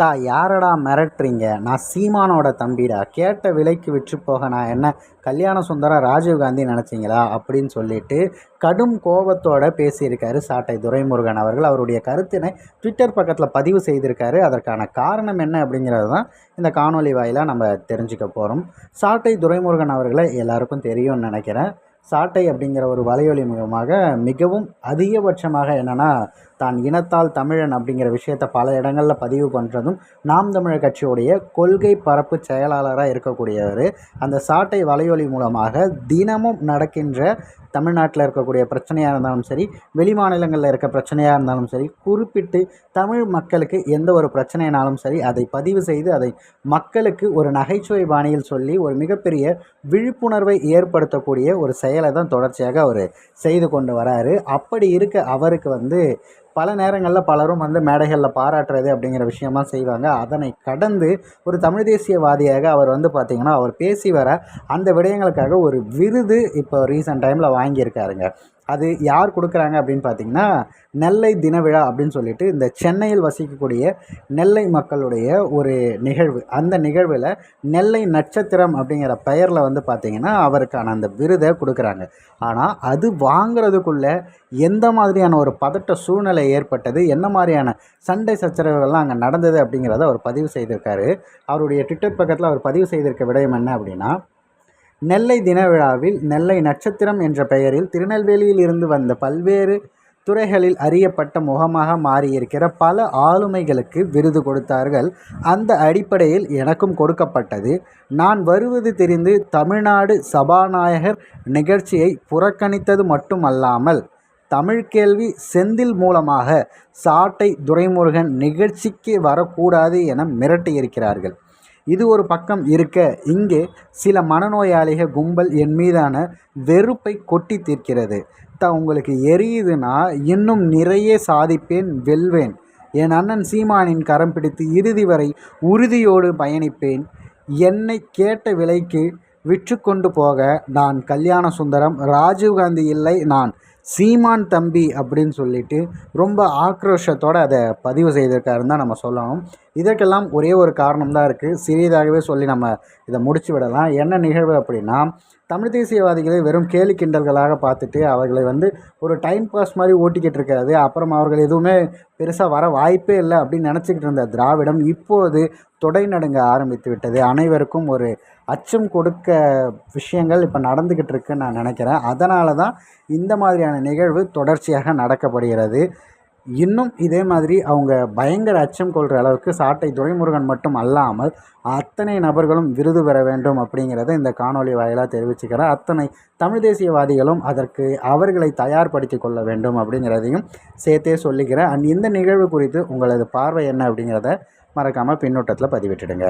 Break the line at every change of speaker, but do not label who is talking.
தா யாரடா மிரட்டுறீங்க? நான் சீமானோட தம்பிடா. கேட்ட விலைக்கு விற்று போக நான் என்ன கல்யாண சுந்தரம் ராஜீவ்காந்தி நினச்சிங்களா? அப்படின்னு சொல்லிட்டு கடும் கோபத்தோட பேசியிருக்காரு சாட்டை துரைமுருகன் அவர்கள். அவருடைய கருத்தினை ட்விட்டர் பக்கத்தில் பதிவு செய்திருக்காரு. அதற்கான காரணம் என்ன அப்படிங்கிறது தான் இந்த காணொலி வாயிலாக நம்ம தெரிஞ்சுக்க போகிறோம் சாட்டை துரைமுருகன் அவர்களை எல்லாருக்கும் தெரியும்னு நினைக்கிறேன். சாட்டை அப்படிங்கிற ஒரு வலையொலி மூலமாக மிகவும் அதிகபட்சமாக என்னென்னா தான் இனத்தால் தமிழன் அப்படிங்கிற விஷயத்த பல இடங்களில் பதிவு பண்ணுறதும் நாம் தமிழர் கட்சியுடைய கொள்கை பரப்பு செயலாளராக இருக்கக்கூடியவர். அந்த சாட்டை வலையொலி மூலமாக தினமும் நடக்கின்ற தமிழ்நாட்டில் இருக்கக்கூடிய பிரச்சனையாக இருந்தாலும் சரி வெளி மாநிலங்களில் இருக்க பிரச்சனையாக இருந்தாலும் சரி குறிப்பிட்டு தமிழ் மக்களுக்கு எந்த ஒரு பிரச்சனைனாலும் சரி அதை பதிவு செய்து அதை மக்களுக்கு ஒரு நகைச்சுவை பாணியில் சொல்லி ஒரு மிகப்பெரிய விழிப்புணர்வை ஏற்படுத்தக்கூடிய ஒரு செயலை தான் தொடர்ச்சியாக அவர் செய்து கொண்டு வராரு. அப்படி இருக்க அவருக்கு வந்து பல நேரங்களில் பலரும் வந்து மேடைகளில் பாராட்டுறது அப்படிங்கிற விஷயமா செய்வாங்க. அதனை கடந்து ஒரு தமிழ் தேசியவாதியாக அவர் வந்து பார்த்திங்கன்னா அவர் பேசி வர அந்த விடயங்களுக்காக ஒரு விருது இப்போ ரீசெண்ட் டைமில் வாங்கியிருக்காருங்க. அது யார் கொடுக்குறாங்க அப்படின்னு பார்த்தீங்கன்னா நெல்லை தினவிழா அப்படின்னு சொல்லிட்டு இந்த சென்னையில் வசிக்கக்கூடிய நெல்லை மக்களுடைய ஒரு நிகழ்வு. அந்த நிகழ்வில் நெல்லை நட்சத்திரம் அப்படிங்கிற பெயரில் வந்து பார்த்திங்கன்னா அவருக்கான அந்த விருதை கொடுக்குறாங்க. ஆனால் அது வாங்குறதுக்குள்ளே எந்த மாதிரியான ஒரு பதட்ட சூழ்நிலை ஏற்பட்டது என்ன மாதிரியான சண்டை சச்சரவுகள்லாம் அங்கே நடந்தது அப்படிங்கிறத அவர் பதிவு செய்திருக்காரு. அவருடைய ட்விட்டர் பக்கத்தில் அவர் பதிவு செய்திருக்க விடயம் என்ன அப்படின்னா நெல்லை தின விழாவில் நெல்லை நட்சத்திரம் என்ற பெயரில் திருநெல்வேலியில் இருந்து வந்த பல்வேறு துறைகளில் அறியப்பட்ட முகமாக மாறியிருக்கிற பல ஆளுமைகளுக்கு விருது கொடுத்தார்கள். அந்த அடிப்படையில் எனக்கும் கொடுக்கப்பட்டது. நான் வருவது தெரிந்து தமிழ்நாடு சபாநாயகர் நிகழ்ச்சியை புறக்கணித்தது மட்டுமல்லாமல் தமிழ் கேள்வி செந்தில் மூலமாக சாட்டை துரைமுருகன் நிகழ்ச்சிக்கு வரக்கூடாது என மிரட்டியிருக்கிறார்கள். இது ஒரு பக்கம் இருக்க. இங்கே சில மனநோயாளிக கும்பல் என் மீதான வெறுப்பை கொட்டி தீர்க்கிறது. த உங்களுக்கு எரியுதுன்னா இன்னும் நிறைய சாதிப்பேன் வெல்வேன். என் அண்ணன் சீமானின் கரம் பிடித்து இறுதி வரை உறுதியோடு பயணிப்பேன். என்னை கேட்ட விலைக்கு விற்று கொண்டு போக நான் கல்யாண சுந்தரம் ராஜீவ்காந்தி இல்லை நான் சீமான் தம்பி அப்படின்னு சொல்லிட்டு ரொம்ப ஆக்ரோஷத்தோடு அதை பதிவு செய்திருக்காருன்னு தான் நம்ம சொல்லணும். இதற்கெல்லாம் ஒரே ஒரு காரணம் தான் இருக்குது சிறியதாகவே சொல்லி நம்ம இதை முடிச்சு விடலாம். என்ன நிகழ்வு அப்படின்னா தமிழ் தேசியவாதிகளை வெறும் கேலி கிண்டல்களாக பார்த்துட்டு அவர்களை வந்து ஒரு டைம் பாஸ் மாதிரி ஓட்டிக்கிட்டு இருக்காது அப்புறம் அவர்கள் எதுவுமே பெருசாக வர வாய்ப்பே இல்லை அப்படின்னு நினச்சிக்கிட்டு இருந்த திராவிடம் இப்போது தொடை நடுங்க ஆரம்பித்து விட்டது. அனைவருக்கும் ஒரு அச்சம் கொடுக்க விஷயங்கள் இப்போ நடந்துக்கிட்டு இருக்குன்னு நான் நினைக்கிறேன். அதனால தான் இந்த மாதிரியான நிகழ்வு தொடர்ச்சியாக நடக்கப்படுகிறது. இன்னும் இதே மாதிரி அவங்க பயங்கர அச்சம் கொள்கிற அளவுக்கு சாட்டை துரைமுருகன் மட்டும் அல்லாமல் அத்தனை நபர்களும் விருது பெற வேண்டும் அப்படிங்கிறத இந்த காணொலி வாயிலாக தெரிவிச்சுக்கிறேன் அத்தனை தமிழ் தேசியவாதிகளும் அதற்கு அவர்களை தயார்படுத்தி கொள்ள வேண்டும் அப்படிங்கிறதையும் சேர்த்தே சொல்லிக்கிறேன். அண்ட் இந்த நிகழ்வு குறித்து உங்களது பார்வை என்ன அப்படிங்கிறத மறக்காமல் பின்னூட்டத்தில் பதிவிட்டுடுங்க.